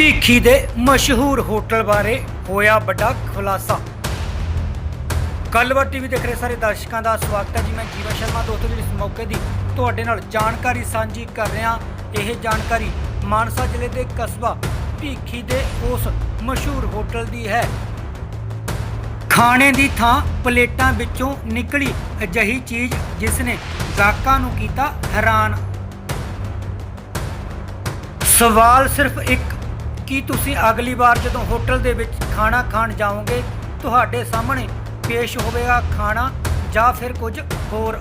ਭੀਖੀ ਦੇ ਮਸ਼ਹੂਰ ਹੋਟਲ ਬਾਰੇ ਹੋਇਆ ਵੱਡਾ ਖੁਲਾਸਾ। ਗੱਲਬਾਤ ਟੀਵੀ ਦੇਖ ਰਹੇ ਸਾਰੇ ਦਰਸ਼ਕਾਂ ਦਾ ਸਵਾਗਤ ਹੈ ਜੀ। ਮੈਂ ਜੀਵਨ ਸ਼ਰਮਾ ਦੋਸਤੋ ਜੀ, ਇਸ ਮੌਕੇ ਦੀ ਤੁਹਾਡੇ ਨਾਲ ਜਾਣਕਾਰੀ ਸਾਂਝੀ ਕਰ ਰਿਹਾ ਇਹ ਜਾਣਕਾਰੀ ਮਾਨਸਾ ਜ਼ਿਲ੍ਹੇ ਦੇ ਕਸਬਾ ਭੀਖੀ ਦੇ ਉਸ ਮਸ਼ਹੂਰ ਹੋਟਲ ਦੀ ਹੈ। ਖਾਣੇ ਦੀ ਥਾਂ ਪਲੇਟਾਂ ਵਿੱਚੋਂ ਨਿਕਲੀ ਅਜਿਹੀ ਚੀਜ਼ ਜਿਸ ਨੇ ਗਾਹਕਾਂ ਨੂੰ ਕੀਤਾ ਹੈਰਾਨ। ਸਵਾਲ ਸਿਰਫ ਇੱਕ ਕੀ ਤੁਸੀਂ ਅਗਲੀ ਵਾਰ ਜਦੋਂ ਹੋਟਲ ਦੇ ਵਿੱਚ ਖਾਣਾ ਖਾਣ ਜਾਓਗੇ ਤੁਹਾਡੇ ਸਾਹਮਣੇ ਪੇਸ਼ ਹੋਵੇਗਾ ਖਾਣਾ ਜਾਂ ਫਿਰ ਕੁਝ ਹੋਰ?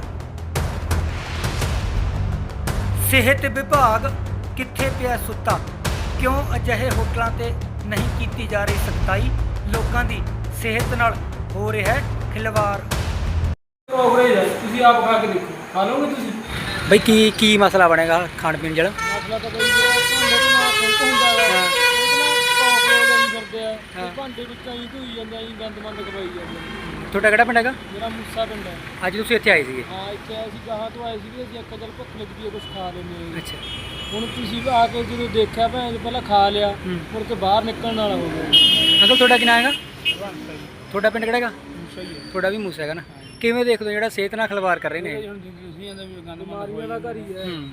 ਸਿਹਤ ਵਿਭਾਗ ਕਿੱਥੇ ਪਿਆ ਸੁੱਤਾ? ਕਿਉਂ ਅਜਿਹੇ ਹੋਟਲਾਂ ਤੇ ਨਹੀਂ ਕੀਤੀ ਜਾ ਰਹੀ ਸਖਤਾਈ? ਲੋਕਾਂ ਦੀ ਸਿਹਤ ਨਾਲ ਹੋ ਰਿਹਾ ਹੈ ਖਿਲਵਾੜ। ਪ੍ਰੋਗਰੇਜ ਹੈ ਤੁਸੀਂ ਆਪ ਖਾ ਕੇ ਦੇਖੋ। ਖਾ ਲਓਗੇ ਤੁਸੀਂ? ਬਈ ਕੀ ਕੀ ਮਸਲਾ ਬਣੇਗਾ ਖਾਣ ਪੀਣ ਜਿਹੜਾ ਮਸਲਾ ਤਾਂ ਬਈ ਜਿਹੜਾ ਹੁੰਦਾ ਹੈ ਹਾਂ। ਉਹਦੇ ਨਾਲ ਪ੍ਰੋਗਰੇਜ ਆਈ ਫਿਰਦੇ ਆ ਹਾਂ। ਤੇ ਭਾਂਡੇ ਵਿੱਚ ਆਈ ਧੋਈ ਜਾਂਦੇ ਆਈ ਗੰਦ ਮੰਦ ਕਵਾਈ ਜਾਂਦੇ ਨੇ। ਤੁਹਾਡਾ ਕਿਹੜਾ ਪਿੰਡ ਹੈਗਾ? ਮੇਰਾ ਮੁੱਸਾ ਪਿੰਡ ਹੈ। ਅੱਜ ਤੁਸੀਂ ਇੱਥੇ ਆਏ ਸੀਗੇ? ਹਾਂ ਇੱਥੇ ਆਏ ਸੀ ਗਾਹਾਂ ਤੋਂ ਆਏ ਸੀ ਵੀ ਅਸੀਂ ਅੱਖਾਂ ਚੱਲ ਭੁੱਖ ਲੱਗਦੀ ਹੈ ਕੁਝ ਖਾ ਲੈਂਦੇ ਹਾਂ। ਅੱਛਾ। ਹੁਣ ਤੁਸੀਂ ਆ ਕੇ ਜਦੋਂ ਦੇਖਿਆ ਭੈਣ ਪਹਿਲਾਂ ਖਾ ਲਿਆ ਹੂੰ। ਮੁੜ ਕੇ ਬਾਹਰ ਨਿਕਲਣ ਵਾਲਾ ਹੋ ਗਿਆ। ਅੰਕਲ ਤੁਹਾਡਾ ਕੀ ਨਾਮ ਹੈਗਾ? ਮੁੱਸਾ ਤੁਹਾਡਾ ਪਿੰਡ ਕਿਹੜਾ ਹੈਗਾ? ਹੀ ਹੈ। ਤੁਹਾਡਾ ਵੀ ਮੂਸਾ ਹੈਗਾ ਨਾ। ਕਿਵੇਂ ਦੇਖਦੇ ਹੋ ਜਿਹੜਾ ਸਿਹਤ ਨਾਲ ਖਿਲਵਾੜ ਕਰ ਰਹੇ ਨੇ? ਇਹ? ਹੁਣ ਵੀ ਗੰਦ ਬਿਮਾਰੀਆਂ ਦਾ ਘਰ ਹੀ ਹੈ। ਹੂੰ।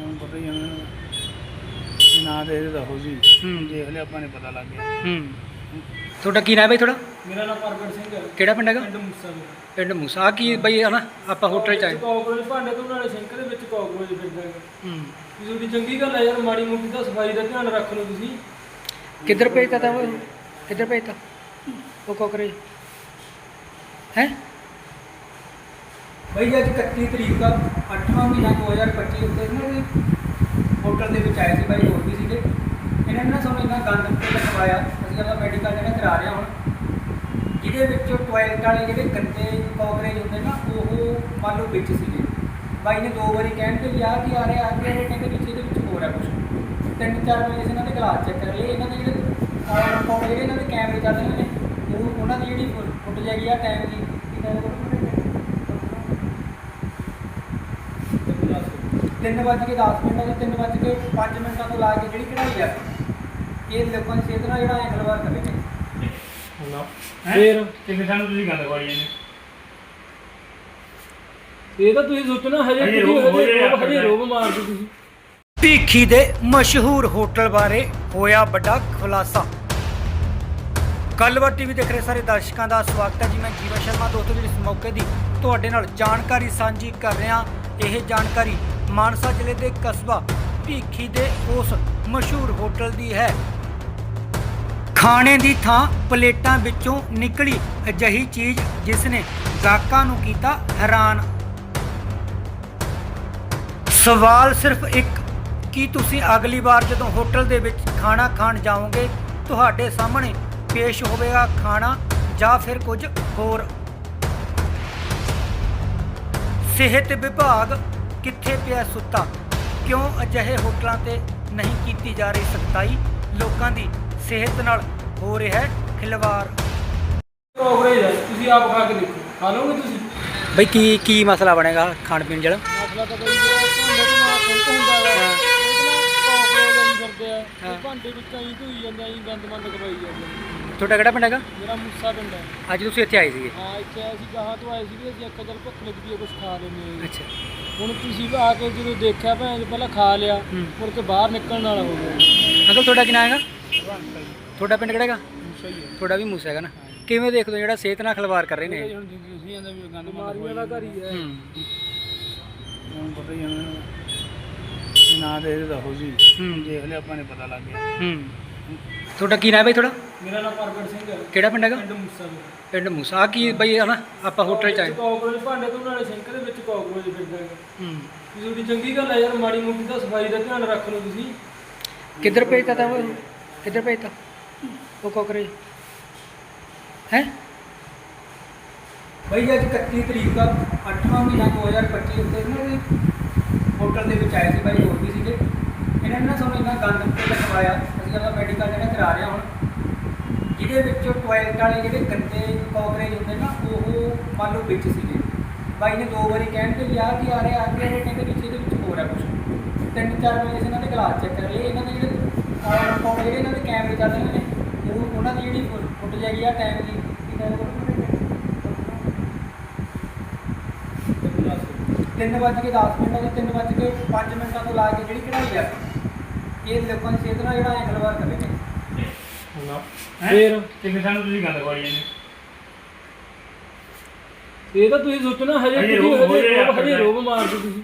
ਹੁਣ ਪਤਾ ਹੀ ਹੈ ਨਾ ਦੇ ਇਹਦਾ ਹੋ ਜੀ। ਹੂੰ। ਦੇਖ ਲਿਆ ਆਪਾਂ ਨੇ ਪਤਾ ਲੱਗ ਗਿਆ। ਹੂੰ। ਤੁਹਾਡਾ ਕੀ ਨਾਮ ਹੈ ਬਈ ਤੁਹਾਡਾ? ਮੇਰਾ ਨਾਮ ਪ੍ਰਗਟ ਸਿੰਘ ਹੈ। ਕਿਹੜਾ ਪਿੰਡ ਹੈਗਾ? ਪਿੰਡ ਮੁੱਸਾ ਤੋਂ ਪਿੰਡ ਮੂਸਾ। ਆ ਕੀ ਬਈ ਹਨਾ ਆਪਾਂ ਹੋਟਲ ਚ ਆਏ। ਕਾਕਰੋਚ ਭਾਂਡੇ ਤੋਂ ਨਾਲੇ ਸਿੰਕ ਦੇ ਵਿੱਚ ਕਾਕਰੋਚ ਫਿਰਦਾ ਹੈ। ਹੂੰ। ਤੁਹਾਡੀ ਚੰਗੀ ਗੱਲ ਹੈ ਯਾਰ ਮਾੜੀ ਮੋਟੀ ਤਾਂ ਸਫ਼ਾਈ ਦਾ ਧਿਆਨ ਰੱਖ ਲਓ ਤੁਸੀਂ। ਕਿੱਧਰ ਭੇਜਤਾ ਤਾ ਉਹ? ਕਿੱਧਰ ਭੇਜਤਾ? ਉਹ ਕੋਕਰੇ ਹੈ? ਬਈ ਅੱਜ 31 ਤਰੀਕ ਦਾ 8ਵਾਂ ਮਹੀਨਾ 2025 ਉੱਤੇ ਨਾ ਇਹ ਹੋਟਲ ਦੇ ਵਿੱਚ ਆਏ ਸੀ ਬਾਈ ਹੋਰ ਵੀ ਸੀਗੇ। ਇਹਨਾਂ ਨੇ ਨਾ ਸਾਨੂੰ ਇੰਨਾ ਗੰਦ ਤੇ ਲਗਵਾਇਆ ਅਸੀਂ ਆਪਣਾ ਮੈਡੀਕਲ ਜਿਹੜਾ ਕਰਾ ਰਿਹਾ ਹੁਣ। ਜਿਹਦੇ ਵਿੱਚ ਟਾਇਲਟ ਵਾਲੇ ਜਿਹੜੇ ਗੰਦੇ ਕਾਕਰੇਜ ਹੁੰਦੇ ਨਾ, ਉਹ ਮੰਨ ਲਓ ਵਿੱਚ ਸੀਗੇ। ਬਾਈ ਨੇ ਦੋ ਵਾਰੀ ਕਹਿਣ ਤੇ ਵੀ ਆ ਕੀ ਆ ਰਿਹਾ ਆ ਕੀ ਇਹ ਕਹਿੰਦੇ ਵਿੱਚ ਇਹਦੇ ਵਿੱਚ ਹੋਰ ਆ ਕੁਝ ਤਿੰਨ ਚਾਰ ਵਾਰੀ ਇਹਨਾਂ ਦੇ ਗਲਾਸ ਚੈੱਕ ਕਰ ਲਏ। ਇਹਨਾਂ ਦੇ ਜਿਹੜੇ ਕਾਕਰੇਜ ਜਿਹੜੇ ਇਹਨਾਂ ਦੇ ਕੈਮਰੇ ਚੱਲਦੇ ਨੇ, ਉਹ ਉਹਨਾਂ ਦੀ ਜਿਹੜੀ ਫੁੱਟ ਹੈਗੀ ਆ ਟਾਈਮ ਦੀ ਕਿੰਨਾ 3:10 ਮਿੰਟਾਂ ਤੋਂ 3:05 ਮਿੰਟਾਂ ਤੋਂ ਲਾ ਕੇ ਜਿਹੜੀ ਕਢਾਈ ਆ ਇਹ ਲੋਕਾਂ ਦੀ ਸਿਹਤ ਨਾਲ ਜਿਹੜਾ ਐ ਖਲਵਾੜ ਕਰੇਗਾ ਨਾ ਫੇਰ? ਤੇ ਸਾਨੂੰ ਤੁਸੀਂ ਗੱਲ ਕਰੀ ਜਾਂਦੇ। ਇਹ ਤਾਂ ਤੁਸੀਂ ਸੋਚਣਾ ਹਜੇ ਤੁਸੀਂ ਹਜੇ ਰੋਬ ਮਾਰਦੇ ਤੁਸੀਂ। ਭੀਖੀ ਦੇ ਮਸ਼ਹੂਰ ਹੋਟਲ ਬਾਰੇ ਹੋਇਆ ਵੱਡਾ ਖੁਲਾਸਾ। ਕਲਵਰ ਟੀਵੀ ਦੇਖ ਰਹੇ ਸਾਰੇ ਦਰਸ਼ਕਾਂ ਦਾ ਸਵਾਗਤ ਹੈ ਜੀ। ਮੈਂ ਜੀਵਨ ਸ਼ਰਮਾ ਦੋਸਤੋ ਜਿਹੜੇ ਇਸ ਮੌਕੇ ਦੀ ਤੁਹਾਡੇ ਨਾਲ ਜਾਣਕਾਰੀ ਸਾਂਝੀ ਕਰ ਰਿਹਾ। ਇਹ ਜਾਣਕਾਰੀ ਮਾਨਸਾ ਜ਼ਿਲ੍ਹੇ ਦੇ ਕਸਬਾ ਭੀਖੀ ਦੇ ਉਸ ਮਸ਼ਹੂਰ ਹੋਟਲ ਦੀ ਹੈ। ਖਾਣੇ ਦੀ ਥਾਂ ਪਲੇਟਾਂ ਵਿੱਚੋਂ ਨਿਕਲੀ ਅਜਿਹੀ ਚੀਜ਼ ਜਿਸ ਨੇ ਗਾਹਕਾਂ ਨੂੰ ਕੀਤਾ ਹੈਰਾਨ। ਸਵਾਲ ਸਿਰਫ ਇੱਕ, ਕੀ ਤੁਸੀਂ ਅਗਲੀ ਵਾਰ ਜਦੋਂ ਹੋਟਲ ਦੇ ਵਿੱਚ ਖਾਣਾ ਖਾਣ ਜਾਓਗੇ, ਤੁਹਾਡੇ ਸਾਹਮਣੇ ਪੇਸ਼ ਹੋਵੇਗਾ ਖਾਣਾ ਜਾਂ ਫਿਰ ਕੁਝ ਹੋਰ? ਸਿਹਤ ਵਿਭਾਗ ਕਿੱਥੇ ਪਿਆ ਸੁੱਤਾ? ਕਿਉਂ ਅਜਿਹੇ ਹੋਟਲਾਂ ਤੇ ਨਹੀਂ ਕੀਤੀ ਜਾ ਰਹੀ ਸਖਤਾਈ? ਲੋਕਾਂ ਦੀ ਸਿਹਤ ਨਾਲ ਹੋ ਰਿਹਾ ਹੈ ਖਿਲਵਾੜ। ਪ੍ਰੋਗਰੇਜ ਹੈ ਤੁਸੀਂ ਆਪ ਖਾ ਕੇ ਦੇਖੋ ਖਾ ਲਓਗੇ ਤੁਸੀਂ ਬਈ ਕੀ ਕੀ ਮਸਲਾ ਬਣੇਗਾ ਖਾਣ ਪੀਣ ਜਿਹੜਾ ਮਸਲਾ ਤਾਂ ਖੁੰਟ ਹੁੰਦਾ ਹੈ ਹਾਂ। ਉਹਦੇ ਨਾਲ ਪ੍ਰੋਗਰੇਜ ਆਈ ਫਿਰਦੇ ਆ ਹਾਂ। ਤੇ ਭਾਂਡੇ ਵਿੱਚ ਆਈ ਧੋਈ ਜਾਂਦੇ ਆਈ ਗੰਦ ਮੰਦ ਕਵਾਈ ਜਾਂਦੇ ਨੇ। ਤੁਹਾਡਾ ਕਿਹੜਾ ਪਿੰਡ ਹੈਗਾ? ਮੇਰਾ ਮੁੱਸਾ ਪਿੰਡ ਹੈ। ਅੱਜ ਤੁਸੀਂ ਇੱਥੇ ਆਏ ਸੀਗੇ? ਹਾਂ ਇੱਥੇ ਆਏ ਸੀ ਗਾਹਾਂ ਤੋਂ ਆਏ ਸੀ ਵੀ ਅਸੀਂ ਅੱਖਾਂ ਚੱਲ ਭੁੱਖ ਲੱਗਦੀ ਹੈ ਕੁਝ ਖਾ ਲੈਂਦੇ ਹਾਂ। ਅੱਛਾ। ਹੁਣ ਤੁਸੀਂ ਆ ਕੇ ਜਦੋਂ ਦੇਖਿਆ ਭੈਣ ਪਹਿਲਾਂ ਖਾ ਲਿਆ ਹੂੰ। ਮੁੜ ਕੇ ਬਾਹਰ ਨਿਕਲਣ ਵਾਲਾ ਹੋ ਗਿਆ। ਅੰਕਲ ਤੁਹਾਡਾ ਕੀ ਹੈਗਾ? ਤੁਹਾਡਾ ਪਿੰਡ ਕਿਹੜਾ ਹੈਗਾ? ਸਹੀ ਹੈ ਤੁਹਾਡਾ ਵੀ ਮੂਸਾ ਹੈਗਾ ਨਾ? ਕਿਵੇਂ ਦੇਖਦੇ ਹੋ ਜਿਹੜਾ ਸਿਹਤ ਨਾਲ ਖਿਲਵਾੜ ਕਰ ਰਹੇ ਨੇ? ਇਹ? ਹੁਣ ਤੁਸੀਂ ਕਹਿੰਦੇ ਵੀ ਗੰਦ ਬਿਮਾਰੀਆਂ ਦਾ ਘਰ ਹੀ ਹੈ। ਹੂੰ। ਹੁਣ ਪਤਾ ਹੀ ਹੈ ਨਾ ਦੇ ਇਹਦਾ ਹੋ ਜੀ। ਹੂੰ। ਦੇਖ ਲਿਆ ਆਪਾਂ ਨੇ ਪਤਾ ਲੱਗ ਗਿਆ। ਹੂੰ। ਤੁਹਾਡਾ ਕੀ ਨਾਮ ਹੈ ਬਈ ਤੁਹਾਡਾ? ਮੇਰਾ ਨਾਮ ਪ੍ਰਗਟ ਸਿੰਘ ਹੈ। ਕਿਹੜਾ ਪਿੰਡ ਹੈਗਾ? ਪਿੰਡ ਮੁੱਸਾ ਤੋਂ ਪਿੰਡ ਮੂਸਾ। ਆ ਕੀ ਬਈ ਹਨਾ ਆਪਾਂ ਹੋਟਲ ਚ ਆਏ। ਕਾਕਰੋਚ ਭਾਂਡੇ ਤੋਂ ਨਾਲੇ ਸਿੰਕ ਦੇ ਵਿੱਚ ਕਾਕਰੋਚ ਫਿਰਦਾ ਹੈ ਹੂੰ। ਇਹ ਤੁਹਾਡੀ ਚੰਗੀ ਗੱਲ ਹੈ ਯਾਰ ਮਾੜੀ ਮੋਟੀ ਤਾਂ ਸਫ਼ਾਈ ਦਾ ਧਿਆਨ ਰੱਖ ਲਓ ਤੁਸੀਂ। ਕਿੱਧਰ ਭੇਜਤਾ ਤਾ ਉਹ? ਕਿੱਧਰ ਭੇਜਤਾ? ਉਹ ਕੋਕਰੇ ਹੈ? ਬਈ ਅੱਜ 31 ਤਰੀਕ ਦਾ 8ਵਾਂ ਮਹੀਨਾ 2025 ਉੱਤੇ ਨਾ ਇਹ ਹੋਟਲ ਦੇ ਵਿੱਚ ਆਏ ਸੀ ਭਾਈ ਹੋਰ ਵੀ ਸੀਗੇ। ਇਹਨਾਂ ਨੇ ਨਾ ਸਾਨੂੰ ਇੰਨਾ ਗੰਦ ਤੇ ਲਗਵਾਇਆ ਅਸੀਂ ਆਪਣਾ ਮੈਡੀਕਲ ਜਿਹੜਾ ਕਰਾ ਰਿਹਾ ਹੁਣ। ਜਿਹਦੇ ਵਿੱਚ ਟਾਇਲਟ ਵਾਲੇ ਜਿਹੜੇ ਗੰਦੇ ਕਾਕਰੇਜ ਹੁੰਦੇ ਨਾ, ਉਹ ਮੰਨ ਲਓ ਵਿੱਚ ਸੀਗੇ। ਬਾਈ ਨੇ ਦੋ ਵਾਰੀ ਕਹਿਣ ਤੇ ਯਾਰ ਕੀ ਆ ਰਿਹਾ ਆ ਗਿਆ ਇਹ ਵਿੱਚ ਇਹਦੇ ਵਿੱਚ ਹੋਰ ਆ ਕੁਝ ਤਿੰਨ ਚਾਰ ਵਾਰੀ ਅਸੀਂ ਇਹਨਾਂ ਦੇ ਗਲਾਸ ਚੈੱਕ ਕਰ ਲਏ। ਇਹਨਾਂ ਦੇ ਜਿਹੜੇ ਕਾਕਰੇਜ ਜਿਹੜੇ ਇਹਨਾਂ ਦੇ ਕੈਮਰੇ ਚੱਲਦੇ ਨੇ, ਉਹ ਉਹਨਾਂ ਦੀ ਜਿਹੜੀ ਫੁੱਟ ਹੈਗੀ ਆ ਟਾਈਮ ਦੀ 10 ਮਿੰਟ ਤੇ 3 ਵੱਜ ਕੇ 5 ਮਿੰਟਾਂ ਤੋਂ ਲਾ ਕੇ ਜਿਹੜੀ ਕਢਾਈ ਆ ਇਹ ਲੋਕਾਂ ਦੀ ਸਿਹਤ ਨਾਲ ਜਿਹੜਾ ਐਂਗਲਵਾਰ ਕਰ ਨੇ ਫੇਰ? ਤੇ ਸਾਨੂੰ ਤੁਸੀਂ ਗੰਦ ਖਵਾਈ ਜਾਂਦੇ ਇਹ ਤਾਂ ਤੁਸੀਂ ਸੋਚੋ ਨਾ ਹਜੇ ਹਜੇ ਤੁਸੀਂ ਹੋ ਹਜੇ। ਰੋਗ ਮਾਰਦੇ ਤੁਸੀਂ।